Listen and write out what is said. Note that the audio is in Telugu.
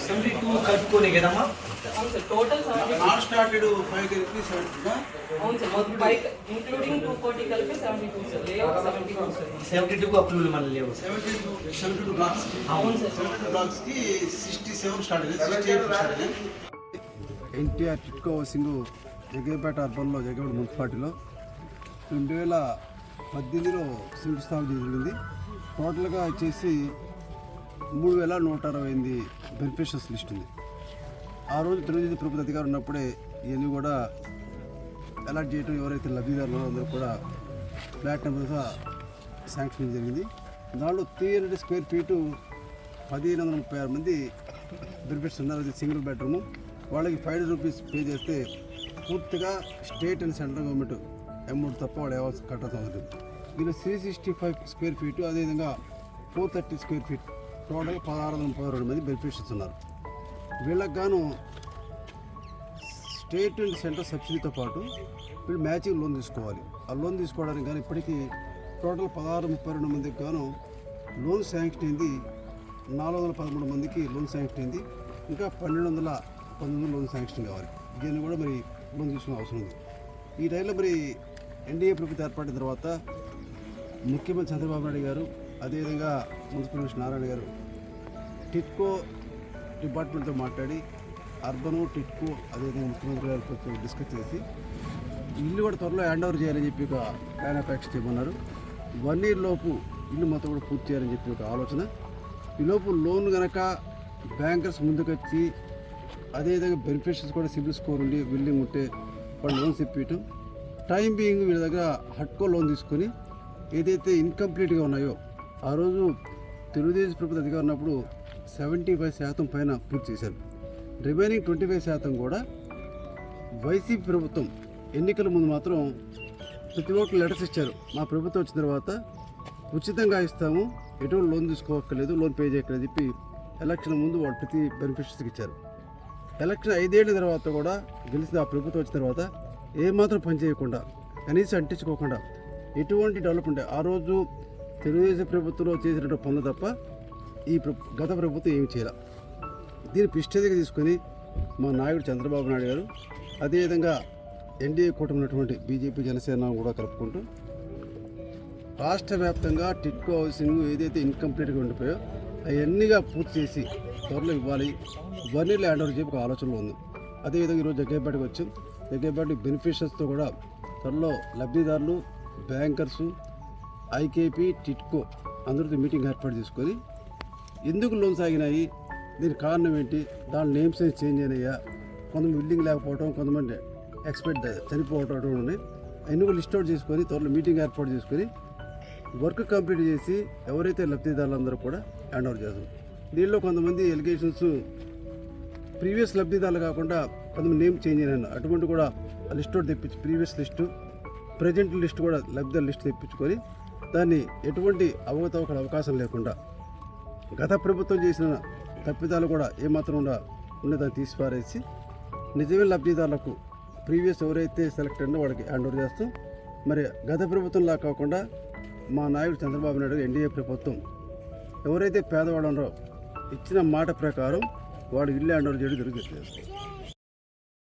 సెవెంటీ టూ కట్టుకోనే కదమ్మా అవును sir total seventy non started five కలిపి సెవెంటీ అవును సార్ మొత్తం బైక్ ఇంక్లూడింగ్ టూ ఫోర్టీ కలిపి seventy two sir layout seventy two sir seventy two approval మళ్ళీ లేవు seventy two seventy two blocks అవును సార్ సెవెంటీ టూ బ్లాక్స్కి సిక్స్టీ సెవెన్ స్టార్ట్ అయింది సిక్స్టీ ఎయిట్ స్టార్ట్ అయింది ఎన్టీఆర్ టిట్కో హౌసింగ్ జగ్గేపేట అర్బన్లో జగ్గేపేట మున్సిపాలిటీలో రెండు వేల పద్దెనిమిదిలో శంకుస్థాపన జరిగింది. టోటల్గా వచ్చేసి మూడు వేల నూట అరవై ఎనిమిది బెనిఫిషియర్స్ లిస్ట్ ఉంది. ఆ రోజు తెలుగుదేశం ప్రభుత్వ అధికారం ఉన్నప్పుడే ఇవన్నీ కూడా అలాట్ చేయడం ఎవరైతే లబ్ధిదారులు అందరూ కూడా ఫ్లాట్ నెంబర్గా శాంక్షన్ జరిగింది. దాంట్లో త్రీ హండ్రెడ్ స్క్వేర్ ఫీటు పదిహేను వందల ముప్పై ఆరు మంది బెనిఫిట్స్ ఉన్నారు. అది సింగిల్ బెడ్రూమ్. వాళ్ళకి ఫైవ్ హండ్రెడ్ రూపీస్ పే చేస్తే పూర్తిగా state and central government amount తప్ప వాడు ఇవ్వాల్సి కట్టాల్సి ఉంటుంది దీనిలో three sixty five square feet అదేవిధంగా four thirty square feet total పదహారు వందల ముప్పై రెండు మంది బెనిఫిషియర్స్ ఉన్నారు. వీళ్ళకి గాను స్టేట్ అండ్ సెంట్రల్ సబ్సిడీతో పాటు వీళ్ళు మ్యాచింగ్ లోన్ తీసుకోవాలి. ఆ లోన్ తీసుకోవడానికి కానీ ఇప్పటికీ టోటల్ పదహారు ముప్పై రెండు మందికి గాను లోన్ శాంక్షన్ అయింది. నాలుగు వందల పదమూడు మందికి లోన్ శాంక్షన్ అయింది. ఇంకా పన్నెండు వందల పంతొమ్మిది లోన్ శాంక్షన్ కావాలి. దీన్ని కూడా మరి మనం చూసుకునే అవసరం ఉంది. ఈ టైంలో మరి ఎన్డీఏ ప్రభుత్వం ఏర్పడిన తర్వాత ముఖ్యమంత్రి చంద్రబాబు నాయుడు గారు అదేవిధంగా మున్సిపల్ మినిస్టర్ నారాయణ గారు టిట్కో డిపార్ట్మెంట్తో మాట్లాడి అర్బను టిట్కో అదేవిధంగా ముఖ్యమంత్రి గారితో డిస్కస్ చేసి ఇల్లు కూడా త్వరలో హ్యాండ్ ఓవర్ చేయాలని చెప్పి ఒక ప్లాన్ ఆఫ్ యాక్షన్ చేయమన్నారు. వన్ ఇయర్ లోపు ఇల్లు మొత్తం కూడా పూర్తి చేయాలని చెప్పి ఒక ఆలోచన. ఈ లోపు లోన్ కనుక బ్యాంకర్స్ ముందుకొచ్చి అదేవిధంగా బెనిఫిషరీస్ కూడా సిబిల్ స్కోర్ ఉండి బిల్డింగ్ ఉంటే వాళ్ళు లోన్స్ ఇప్పించడం టైం బీయింగ్ వీళ్ళ దగ్గర హట్కో లోన్ తీసుకొని ఏదైతే ఇన్కంప్లీట్గా ఉన్నాయో ఆ రోజు తెలుగుదేశం ప్రభుత్వ అధికారం ఉన్నప్పుడు సెవెంటీ ఫైవ్ శాతం పైన పూర్తి చేశారు. రిమైనింగ్ ట్వంటీ ఫైవ్ శాతం కూడా వైసీపీ ప్రభుత్వం ఎన్నికల ముందు మాత్రం ప్రతి ఒక్కరు లెటర్స్ ఇచ్చారు. మా ప్రభుత్వం వచ్చిన తర్వాత ఉచితంగా ఇస్తాము ఎటువంటి లోన్ తీసుకోవక్కర్లేదు లోన్ పే చేయక్కర్లేదు చెప్పి ఎలక్షన్ ముందు వాళ్ళు ప్రతి బెనిఫిషరీస్కి ఇచ్చారు. ఎలక్షన్ ఐదేళ్ళ తర్వాత కూడా గెలిచిన ఆ ప్రభుత్వం వచ్చిన తర్వాత ఏమాత్రం పని చేయకుండా కనీసం అంటించుకోకుండా ఎటువంటి డెవలప్మెంట్ ఆ రోజు తెలుగుదేశం ప్రభుత్వంలో చేసినటువంటి పనులు తప్ప ఈ గత ప్రభుత్వం ఏమి చేయాల. దీన్ని పిష్టదిగా తీసుకొని మా నాయకుడు చంద్రబాబు నాయుడు గారు అదేవిధంగా ఎన్డీఏ కూటమి ఉన్నటువంటి బీజేపీ జనసేన కూడా కలుపుకుంటూ రాష్ట్ర వ్యాప్తంగా టిట్కో హౌసింగ్ ఏదైతే ఇన్కంప్లీట్గా ఉండిపోయో అవన్నీగా పూర్తి చేసి త్వరలో ఇవ్వాలి. ఇవన్నీ ల్యాండ్ ఓవర్ చెప్పి ఒక ఆలోచనలో ఉంది. అదేవిధంగా ఈరోజు జగ్గేపేటకి వచ్చాం జగ్గేపేట బెనిఫిషియర్స్తో కూడా త్వరలో లబ్ధిదారులు బ్యాంకర్సు ఐకేపీ టిట్కో అందరితో మీటింగ్ ఏర్పాటు చేసుకొని ఎందుకు లోన్స్ ఆగినాయి? దీనికి కారణం ఏంటి? దాని నేమ్స్ చేంజ్ అయినాయా? కొంతమంది బిల్డింగ్ లేకపోవడం కొంతమంది ఎక్స్పెక్ట్ చనిపోవటం ఉన్నాయి అన్ని కూడా లిస్ట్ అవుట్ చేసుకొని త్వరలో మీటింగ్ ఏర్పాటు చేసుకొని వర్క్ కంప్లీట్ చేసి ఎవరైతే లబ్ధిదారులందరూ కూడా హ్యాండ్ ఓవర్ చేస్తారు దీనిలో కొంతమంది ఎలిగేషన్స్ ప్రీవియస్ లబ్ధిదారులు కాకుండా కొంతమంది నేమ్ చేంజ్ అయినా అటువంటి కూడా ఆ లిస్ట్ కూడా తెప్పించి ప్రీవియస్ లిస్టు ప్రజెంట్ లిస్ట్ కూడా లబ్ధిదారు లిస్ట్ తెప్పించుకొని దాన్ని ఎటువంటి అవకతవకల అవకాశం లేకుండా గత ప్రభుత్వం చేసిన తప్పిదాలు కూడా ఏమాత్రం ఉండ ఉన్నదాన్ని తీసిపారేసి నిజమైన లబ్ధిదారులకు ప్రీవియస్ ఎవరైతే సెలెక్ట్ అయినో వాళ్ళకి హ్యాండ్ ఓవర్ చేస్తాం మరి గత ప్రభుత్వంలా కాకుండా మా నాయకుడు చంద్రబాబు నాయుడు ఎన్డీఏ ప్రభుత్వం ఎవరైతే పేదవాడు ఉన్నారో ఇచ్చిన మాట ప్రకారం వాడు ఇల్లు హ్యాండ్ చేయడం జరుగుతుంది.